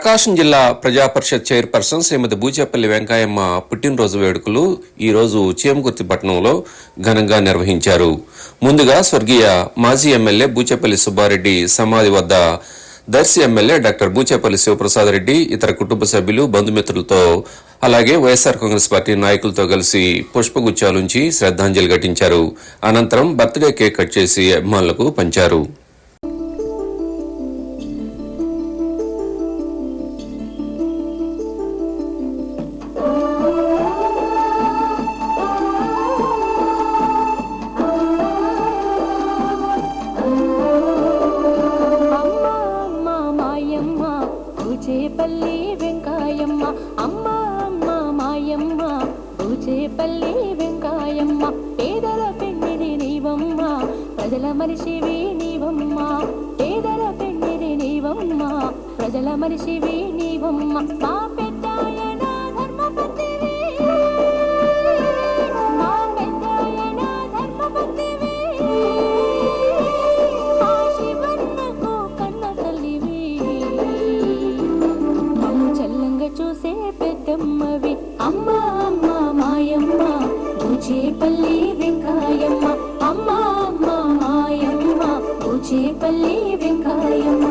ప్రకాశం జిల్లా ప్రజాపరిషత్ చైర్పర్సన్ శ్రీమతి బూచేపల్లి వెంకాయమ్మ పుట్టినరోజు వేడుకలు ఈరోజు చేమగుర్తి పట్టణంలో ఘనంగా నిర్వహించారు. ముందుగా స్వర్గీయ మాజీ ఎమ్మెల్యే బూచేపల్లి సుబ్బారెడ్డి సమాధి వద్ద దర్శి ఎమ్మెల్యే డాక్టర్ బూచేపల్లి శివప్రసాద్ రెడ్డి ఇతర కుటుంబ సభ్యులు బంధుమిత్రులతో అలాగే వైఎస్ఆర్ కాంగ్రెస్ పార్టీ నాయకులతో కలిసి పుష్పగుచ్చాలుంచి శ్రద్ధాంజలి ఘటించారు. అనంతరం బర్త్డే కేక్ కట్ చేసి అభిమానులకు పంచారు. పూచేపల్లి వెంకాయమ్మ అమ్మ అమ్మ మాయమ్మ. పూచేపల్లి వెంకాయమ్మ పేదల పెన్నిది నీవమ్మ. ప్రజల మనిషివి నీవమ్మ. పేదల పెన్నిది నీవమ్మ. ప్రజల మనిషివి నీవమ్మ. మా పెద్దమ్మవి అమ్మ అమ్మ మాయమ్మ పూచేపల్లి వెంకాయమ్మ అమ్మ అమ్మ మాయమ్మ పూచేపల్లి వెంకాయమ్మ